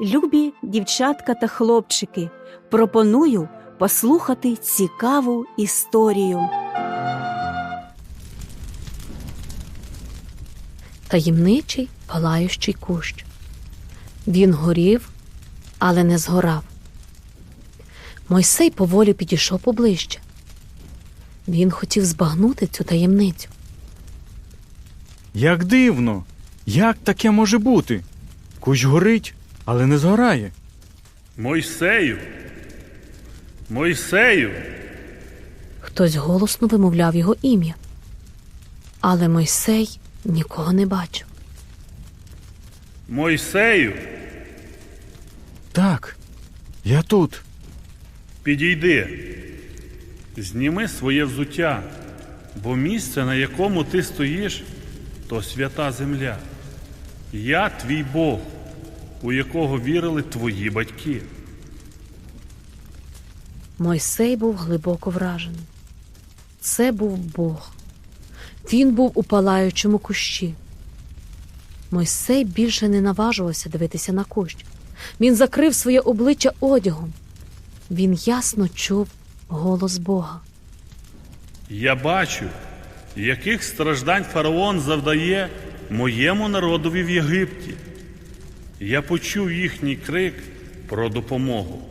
Любі дівчатка та хлопчики, пропоную послухати цікаву історію. таємничий палаючий кущ. Він горів, але не згорав. Мойсей поволі підійшов поближче. Він хотів збагнути цю таємницю. Як дивно! Як таке може бути? Кущ горить, але не згорає. Мойсею. Мойсею. Хтось голосно вимовляв його ім'я. Але Мойсей нікого не бачив. Мойсею. Так, я тут. Підійди. Зніми своє взуття, бо місце, на якому ти стоїш, то свята земля. Я твій Бог, у якого вірили твої батьки. Мойсей був глибоко вражений. Це був Бог. Він був у палаючому кущі. Мойсей більше не наважувався дивитися на кущ. Він закрив своє обличчя одягом. Він ясно чув голос Бога. Я бачу, яких страждань фараон завдає моєму народові в Єгипті. Я почув їхній крик про допомогу.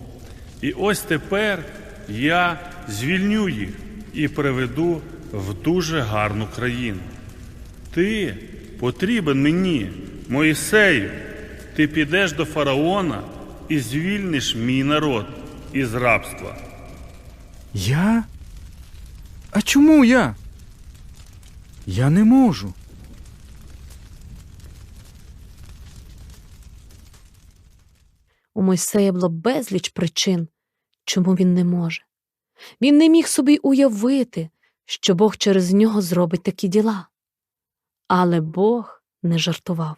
І ось тепер я звільню їх і приведу в дуже гарну країну. Ти потрібен мені, Моїсею. Ти підеш до фараона і звільниш мій народ із рабства. Я? А чому я? Я не можу. У Мойсея було безліч причин, чому він не може. Він не міг собі уявити, що Бог через нього зробить такі діла. Але Бог не жартував.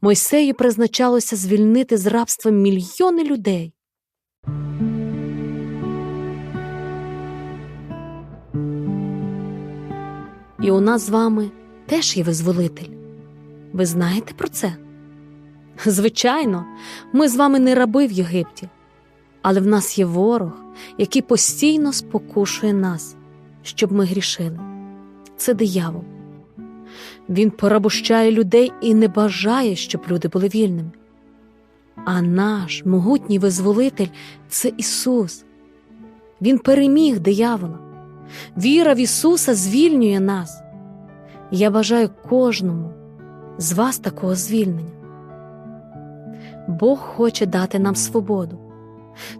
Мойсею призначалося звільнити з рабства мільйони людей. І у нас з вами теж є визволитель. Ви знаєте про це? Звичайно, ми з вами не раби в Єгипті, але в нас є ворог, який постійно спокушує нас, щоб ми грішили. Це диявол. Він порабощає людей і не бажає, щоб люди були вільними. А наш могутній визволитель це Ісус. Він переміг диявола. Віра в Ісуса звільнює нас. Я бажаю кожному з вас такого звільнення. Бог хоче дати нам свободу.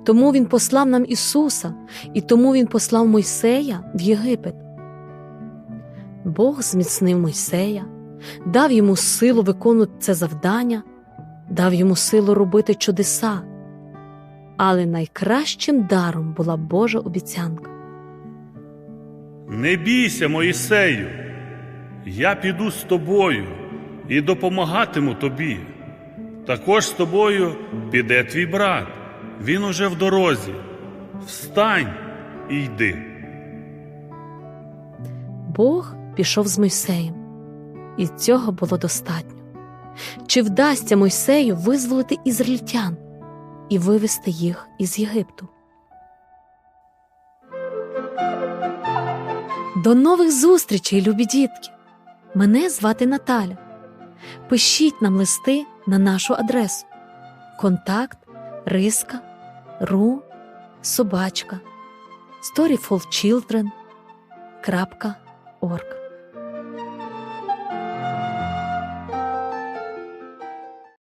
Тому Він послав нам Ісуса, і тому Він послав Мойсея в Єгипет. Бог зміцнив Мойсея, дав йому силу виконувати це завдання, дав йому силу робити чудеса. Але найкращим даром була Божа обіцянка. Не бійся, Моїсею, я піду з тобою і допомагатиму тобі. Також з тобою піде твій брат, він уже в дорозі. Встань і йди. Бог пішов з Мойсеєм, і цього було достатньо. Чи вдасться Мойсею визволити ізраїльтян і вивести їх із Єгипту? До нових зустрічей, любі дітки! Мене звати Наталя. Пишіть нам листи на нашу адресу. Контакт риска ру собачка storyfulchildren.org